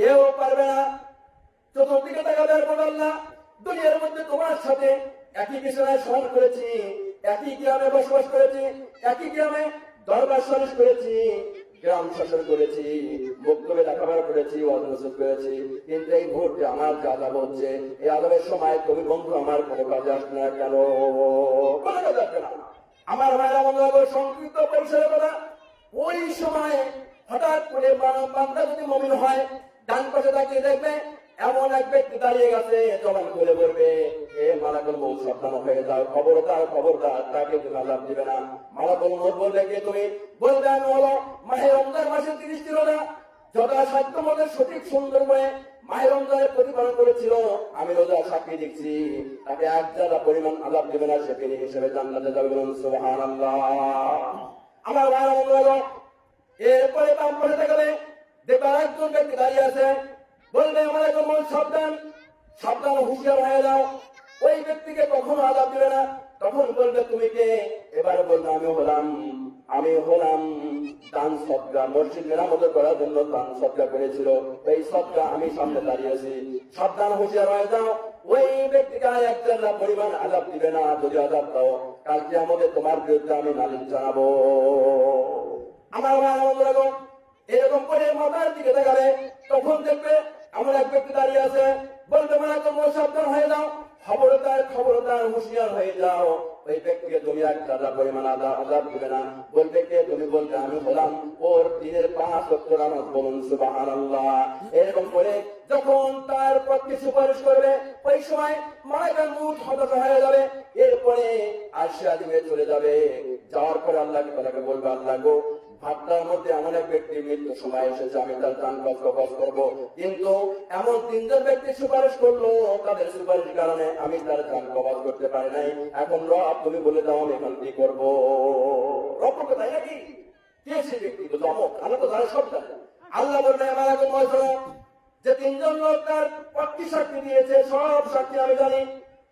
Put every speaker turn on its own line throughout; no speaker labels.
কেউ পারবে না। চতুর্দিকে তাকাবে আর বলবে আল্লাহ দুনিয়ার মধ্যে তোমার সাথে একই বিছানায় সমান করেছি, একই গ্রামে বসবাস করেছি, একই গ্রামে দরবার সরেশ করেছি, গ্রাম শাসন করেছি বক্তব্যে লেখাপড়া করেছি অগ্রসর করেছি। কিন্তু এই মুহূর্তে আমার যা লাভ হচ্ছে, এই আদবের সময় তুমি বন্ধু আমার কোনো কাজে আসবে না কেন? না। আমার ভাইরা বন্ধু সংকৃত পরিসরে কথা। ওই সময় হঠাৎ করে বান- বান্দা যদি মমিন হয় ডান পাশে তাকিয়ে দেখবে, এমন এক ব্যক্তি দাঁড়িয়ে গেছে, জবান খুলে বলবে, এ মালাকুল মৌত সাবধান হয়ে যাও, খবরদার খবরদার, তাকে তুমি আলাপ দিবে না। মালাকুল মৌত বলবে, কে তুমি? বলবে, আমি হলো মাহে রমজান মাসে তিরিশ ছিল না যথাসাধ্য মতো সঠিক সুন্দর করে মাহে রমজানের প্রতিপালন করেছিল, আমি রোজা সাক্ষী দিচ্ছি। তাকে এক জায়গা পরিমাণ আলাপ দেবে না, সে তিনি হিসেবে জান্নাতে যাবে বলুন, সুবহানাল্লাহ। আমার বন্ধু হলো এরপরে বাম পাশে দেখাবে আরেকজন ব্যক্তি দাঁড়িয়ে আছে, বলবে, আমার এখন মন সাবধান। সাবধান হুঁশিয়ার হয়ে যাও ওই ব্যক্তিকে কখনো আলাপ দিবে না। তখন বলবে, তুমি কে? এবার বলবে, আমি হলাম আমি হলাম দান সবগা মসজিদ মেরামত করার জন্য দান সবগা করেছিল। এই সবগা আমি সামনে দাঁড়িয়েছি সাবধান হুঁশিয়ার হয়ে যাও ওই ব্যক্তিকে আর এক পরিমাণ আজাব দিবে না। যদি আজাব দাও কালকে আমাদের তোমার বিরুদ্ধে আমি নালিশ জানাব। আমার আমার বন্ধুরা এরকম করে মাথার দিকে দেখাবে তখন দেখবে আমার এক ব্যক্তি দাঁড়িয়ে আছে। বলতে পারে তোমরা সাবধান হয়ে যাও। খবরদার খবরদার, হুঁশিয়ার হয়ে যাও। ওই ব্যক্তিকে তুমি এক দাদা আদা দিবে না। বলবে তুমি আমি হলাম ওর দিনের সত্তর নামাজ বলুন সুবহানাল্লাহ। এরকম করে যখন তার পক্ষে সুপারিশ করবে, ওই সময় মায়ের হতাশ হয়ে যাবে। এরপরে দিবে চলে যাবে। যাওয়ার পরে আল্লাহকে তাকে বলবে, আল্লাহ গো ভাবনার মধ্যে এমন এক ব্যক্তি মৃত্যু সময় এসেছে, আমি তার দান কষ্ট করব। কিন্তু এমন তিনজন ব্যক্তি সুপারিশ করল, তাদের সুপারিশের কারণে আমি তার দান কবাজ করতে পারি নাই। এখন রব, তুমি বলে দাও, আমি এখন কি করব? রব নাকি? কে সে ব্যক্তি? তো অমক তো সব আল্লাহ আমার এখন যে তিনজন লোক তার সাক্ষী দিয়েছে, সব সাক্ষী আমি জানি।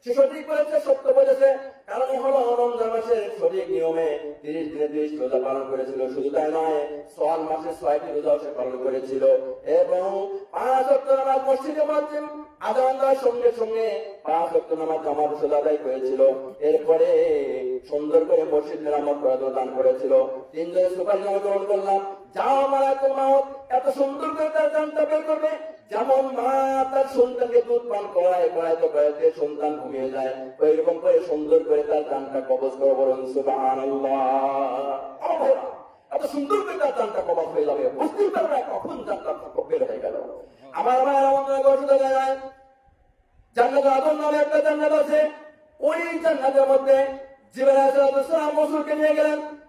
সে সঠিক বলেছে, সত্য বলেছে। কারণ হলো রমজান মাসের সঠিক নিয়মে তিরিশ দিনে তিরিশ রোজা পালন করেছিল। শুধু তাই নয়, সোয়াল মাসে ছয়টি সে পালন করেছিল। এবং পাঁচ অক্ট নামাজ মসজিদে মাধ্যম আদান সঙ্গে সঙ্গে পাঁচ অক্ট নামাজ আদায় করেছিল। এরপরে সুন্দর করে মসজিদ মেরামত করার দান করেছিল। তিনজনের সুপারিশ গ্রহণ করলাম। আমার এত মাহত এত সুন্দর করে তার দানটা বের করবে। যেমন মা তার সন্তানকে দুধ পান করায় করাইতে করাইতে সন্তান ঘুমিয়ে যায়। ওই রকম করে সুন্দর করে তার দানটা কবজ করে বলুন এত সুন্দর করে তার দানটা কবজ হয়ে যাবে। বুঝতেই পারবে কখন দানটা বের হয়ে গেল। আমার ভাই আমাদের গঠিত জায়গায় জান্নাত আদম নামে একটা জান্নাত আছে। ওই জান্নাতের মধ্যে জিবরাইল রসুলকে নিয়ে গেলেন।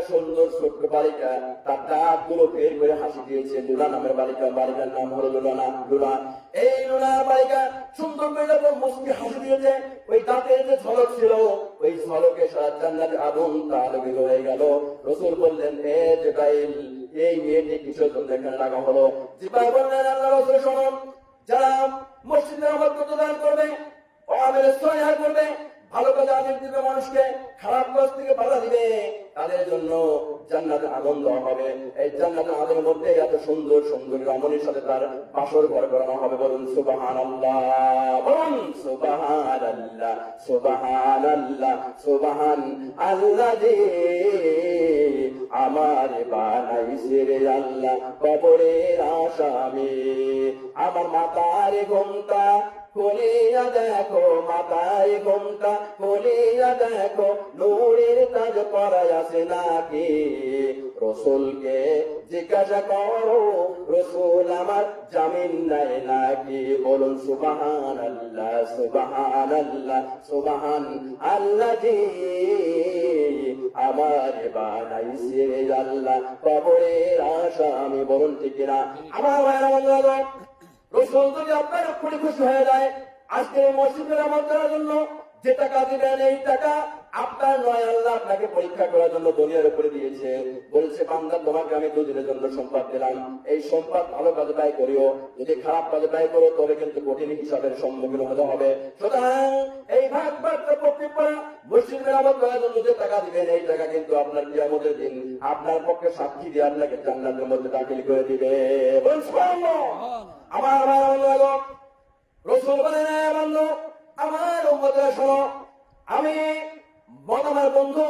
একটা সুন্দর ছোট্ট বালিকা, তার দাঁতগুলো বের করে হাসি দিয়েছে। লুলা নামের বালিকা, বালিকার নাম হলো লুলানা লুলা এই লুলার বালিকা সুন্দর করে মুসকে হাসি দিয়েছে, ওই দাঁতের যে ঝলক ছিল, ওই ঝলকে সারা জান্নাতে আগুন তা আলোকিত হয়ে গেল। রসুল বললেন, এ জেবাইল এই মেয়েটি কিসের জন্য এখানে লাগা হলো। জিবাই বললেন, আল্লাহ রসুল শোনুন যারা মসজিদে আমার কত দান করবে, ও আমের করবে ভালো কাজে আদেশ দিবে মানুষকে, খারাপ কাজ থেকে বাধা দিবে। তাদের জন্য জান্নাতে আনন্দ হবে। এই জান্নাতে আনন্দের মধ্যে এত সুন্দর সুন্দর রমণীর সাথে তার বাসর ঘর করানো হবে। বলুন সুবাহান বলুন সুবাহান আল্লাহ সুবাহান আল্লাহ সুবাহান আল্লাহ রে আমার বানাইছে রে আল্লাহ, কবরের আসামি। আমার মাতার ঘুমটা খুলিয়া দেখো, মাথায় ঘুমটা খুলিয়া দেখো, নুরের তাজ পরায় নাকি? রসুলকে জিজ্ঞাসা করো, রসুল আমার জামিন নাই নাকি? বলুন সুবাহান আল্লাহ সুবাহান আল্লাহ সুবাহান আল্লাহ জি আমার বানাইছে আল্লাহ, কবরের আশা আমি বলুন ঠিক না। আমার রসুল যদি আপনার অক্ষরে খুশি হয়ে যায়। আজকে এই মসজিদের আমার করার জন্য যে টাকা দিবেন, এই টাকা আপনার নয়, আল্লাহ আপনাকে পরীক্ষা করার জন্য দুনিয়ার উপরে দিয়েছে। বলছে, বান্দা, তোমাকে আমি দুদিনের জন্য সম্পদ দিলাম। এই সম্পদ ভালো কাজে ব্যয় করিও, যদি খারাপ কাজে ব্যয় করো, তবে কিন্তু কঠিন হিসাবের সম্মুখীন হতে হবে। সুতরাং এই ভাগ বার্তা প্রত্যেক করা মুসলিম মেরামত করার জন্য যে টাকা দিবেন, এই টাকা কিন্তু আপনার কিয়ামতের দিন আপনার পক্ষে সাক্ষী দিয়ে আপনাকে জান্নাতের মধ্যে দাখিল করে দিবে। সুবহানাল্লাহ। আমার আমার অনুরাগ রসুল বলে না বন্ধু, আমার উম্মতেরা শোনো। আমি আমার বন্ধু,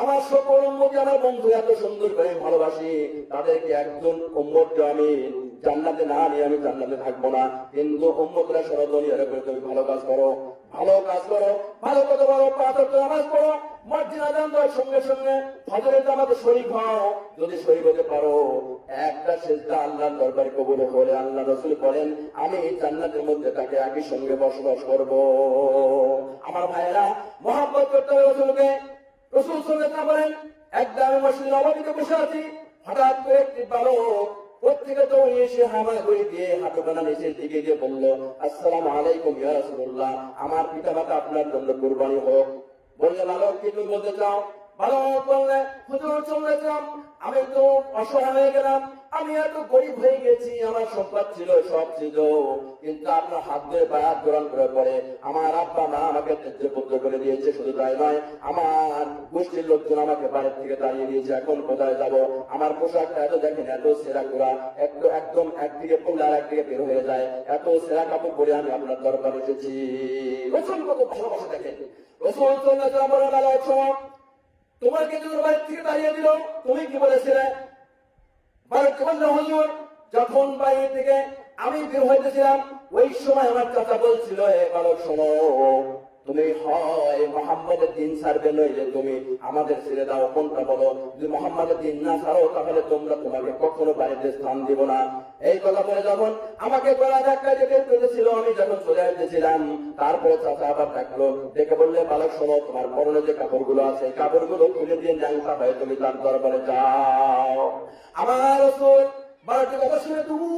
আমার সকল উম্মতি আমার বন্ধু। এত সুন্দর করে ভালোবাসি তাদেরকে একজন উম্মতকে আমি জান্নাতে না নিয়ে আমি জান্নাতে থাকব না। কিন্তু উম্মতরা শোনো দুনিয়ার করে তুমি ভালো কাজ করো, ভালো কাজ করো, ভালো কথা বলো, পাথর নামাজ পড়ো মসজিদ আজান দেওয়ার সঙ্গে সঙ্গে ফজরের জামাতে শরীক হও যদি শরীক হতে পারো, একটা সেজদা আল্লাহর দরবারে কবুল হলে আল্লাহ রসুল বলেন, আমি এই জান্নাতের মধ্যে তাকে একই সঙ্গে বসবাস করব। আমার ভাইয়েরা, মহাব্বত করতে হবে রসুলকে। রসুল সঙ্গে বলেন, একদম আমি মসজিদ নবমীতে বসে আছি। হঠাৎ করে একটি বালক প্রত্যেকে তো এসে হামা করে দিয়ে হাঁটুখানা নিচের দিকে গিয়ে বলল, আসসালাম আলাইকুম ইয়া রাসূলুল্লাহ, আমার পিতা মাতা আপনার জন্য কুরবানি হোক। বললে বালক কি তুমি বলতে চাও বালক বললে হুজুর চলেছিলাম আমি তো অসহায় হয়ে গেলাম। আমি এত গরিব হয়ে গেছি, আমার সম্পদ ছিল, সব ছিল। কিন্তু আপনার হাত ধরে বায়াত গ্রহণ করার পরে আমার আব্বা মা আমাকে পুত্র করে দিয়েছে, শুধু তাই নয়, আমার গোষ্ঠীর লোকজন আমাকে বাড়ির থেকে দাঁড়িয়ে দিয়েছে, এখন কোথায় যাব? আমার পোশাকটা এত দেখেন, এত সেরা করা একটু একদম একদিকে পড়লে আর একদিকে বের হয়ে যায়। এত সেরা কাপড় পরে আমি আপনার দরবার এসেছি। রসুল কত ভালোবাসা দেখেন। বেলা তোমাকে যদি বাড়ির থেকে দাঁড়িয়ে দিল? তুমি কি বলেছিলে? বালককে বলল হুজুর, যখন বাইরে থেকে আমি বের হইতেছিলাম, ওই সময় আমার চাচা বলছিল, হে বালক শোনো তুমি মোহাম্মদের দিন ছাড়বে নইলে তুমি আমাদের ছেড়ে দাও, কোনটা বলো? যদি মোহাম্মদের দিন না ছাড়ো, তাহলে তোমরা তোমাকে কখনো বাড়িতে স্থান দিব না। এই কথা বলে যখন আমাকে গলা ধাক্কা দিয়ে বের করেছিল, আমি যখন চলে আসতেছিলাম, তারপরে চাচা আবার ডাকলো দেখে বললে, বালক, শোনো, তোমার পরনে যে কাপড়গুলো আছে, এই কাপড়গুলো তুলে দিয়ে ন্যাংটা হয়ে তুমি তার দরবারে যাও। আমার কথা শুনে তুমি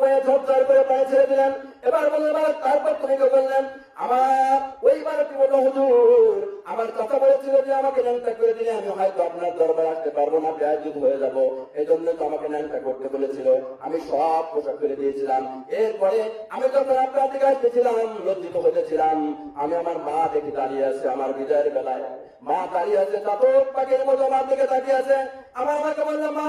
পায়ে ঝরঝর করে পায়ে ছেড়ে দিলেন। এবার বললেন বালক তারপর তুমি বললেন আমার ওই বালকটি বলল, হুজুর, আমার কথা বলেছিল যে আমাকে ন্যাংটা করে দিলে আমি হয়তো আপনার দরবারে আসতে পারব না, ব্যাজুত হয়ে যাব। এই জন্য তো আমাকে ন্যাংটা করতে বলেছিল। আমি সব পোশাক করে দিয়েছিলাম। এরপরে আমি যখন আপনার দিকে আসতেছিলাম, লজ্জিত হতেছিলাম। আমি আমার মা দেখে দাঁড়িয়ে আছে আমার বিজয়ের বেলায়। মা দাঁড়িয়ে আছে চাতক পাখির মতো আমার দিকে তাকিয়ে আছে। আমার আমাকে বললাম মা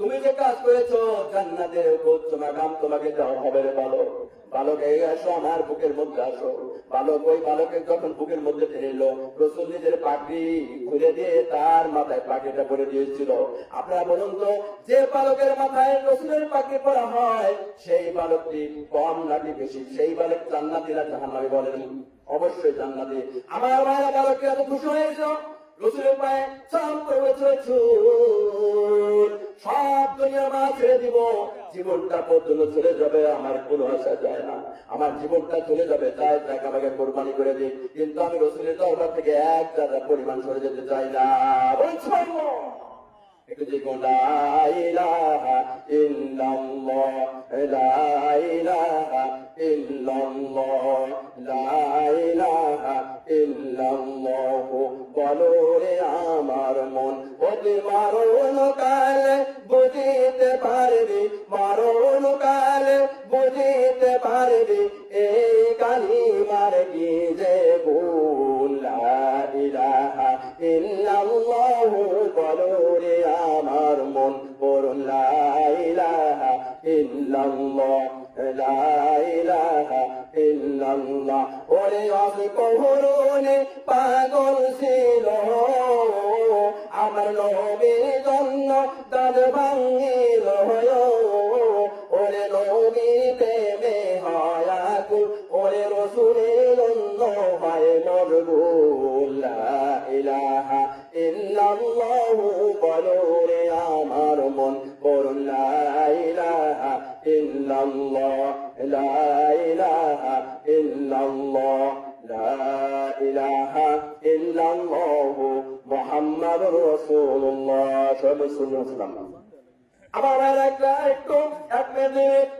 তুমি যে কাজ করেছ, জান্নাতের উচ্চ মাকাম তোমাকে দেওয়া হবে রে বালক। বালক, এই আসো, আমার বুকের মধ্যে আসো। বালক, ওই বালকের যখন বুকের মধ্যে এলো, রসুল নিজের পাগড়ি খুলে দিয়ে তার মাথায় পাগড়িটা পরে দিয়েছিল। আপনারা বলুন তো, যে বালকের মাথায় রসুলের পাগড়ি পরা হয়, সেই বালকটি কম নাকি বেশি? সেই বালক জান্নাতি না জাহান্নামী বলেন। অবশ্যই জান্নাতি। আমার মায়েরা বালককে এত খুশি হয়েছ? জীবনটা পর্যন্ত চলে যাবে, আমার কোনো আশা যায় না। আমার জীবনটা চলে যাবে, তাই তাকে আমাকে কোরবানি করে দিই কিন্তু আমি রসুলের দরবার থেকে এক জায়গা পরিমাণ সরে যেতে চাই না। একটু যে কোন ইলাহা মোহাম্মদ রসুল্লাহ সাল্লাম আমার আর একটা একটু এক মিনিট।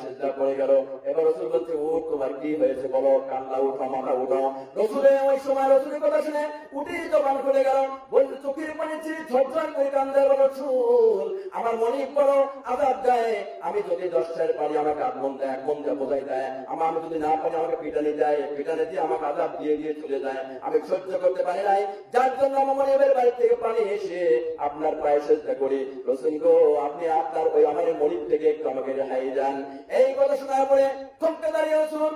সেজদা আমার মনে বড় আজাদ দেয় আমি যদি দশটার পারি আমাকে আধ ঘণ্টা এক ঘণ্টা বোঝাই দেয় আমার আমি যদি না পারি আমাকে পিটানি দেয় পিটানি দিয়ে আমাকে আজাদ দিয়ে দিয়ে চলে যায় আমি সহ্য করতে পারি নাই যার জন্য আমার মনে এবার বাড়ি থেকে পানি এসে আপনার পায়ে চেষ্টা করি রসুল গো আপনি আপনার ওই আমার মনির থেকে একটু আমাকে রেহাই যান। এই কথা শোনার পরে থমকে দাঁড়িয়ে রসুন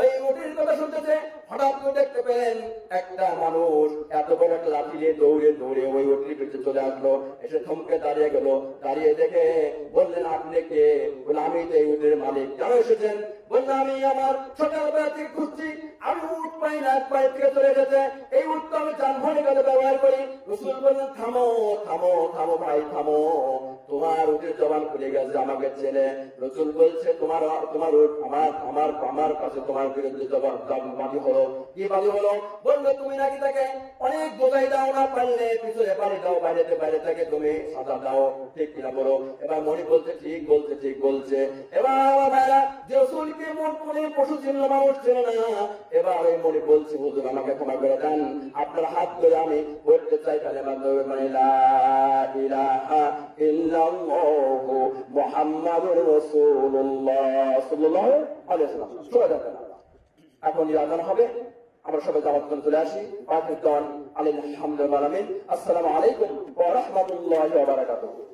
ওই উটির কথা শুনতেছে, হঠাৎ করে দেখতে পেলেন একটা মানুষ এত বড় একটা লাঠি নিয়ে দৌড়ে দৌড়ে ওই উটির পিছনে চলে আসলো। এসে থমকে দাঁড়িয়ে গেল। দাঁড়িয়ে দেখে বললেন, আপনি কে? বলে, আমি তো এই উটের মালিক। কেন এসেছেন। বললেন, আমি আমার সকালবেলা থেকে খুঁজছি। আমি উঠ পাই না পাই থেকে চলে গেছে এই উট তো আমি যানবাহনে কাজে ব্যবহার করি। রসুল বললেন, থামো থামো থামো ভাই, থামো। তোমার উটের জবান খুলে গেছে, আমাকে ছেলে রসুল বলছে, তোমার তোমার উট আমার আমার আমার কাছে তোমার বিরুদ্ধে জবাব- বাদী হলো। কি বাদী হলো? বলল, তুমি নাকি তাকে অনেক বোঝাই দাও না পারলে, পিছনে পানি দাও বাইরেতে বাইরে থেকে তুমি সাজা দাও। ঠিক কিনা বলো? এবার মনি বলছে, ঠিক বলছে ঠিক বলছে। এবার ভাইরা, যে রসুলকে মন মনে পশু চিহ্ন মানুষ ছিল না। এবার ওই মনি বলছে, হুজুর, আমাকে ক্ষমা করে দেন। আপনার হাত ধরে আমি বলতে চাই, তাহলে মানে লা ইলাহা ইল্লাল্লাহু মুহাম্মাদুর রাসূলুল্লাহ সাল্লাল্লাহু আলাইহি ওয়াসাল্লাম। এখন আজান হবে। আমরা সবাই দাওয়াত করে চলে আসি। পাকিস্তান আলহামদুলিল্লাহ আসসালামু আলাইকুম ওয়া রাহমাতুল্লাহি ওয়া বারাকাতুহু।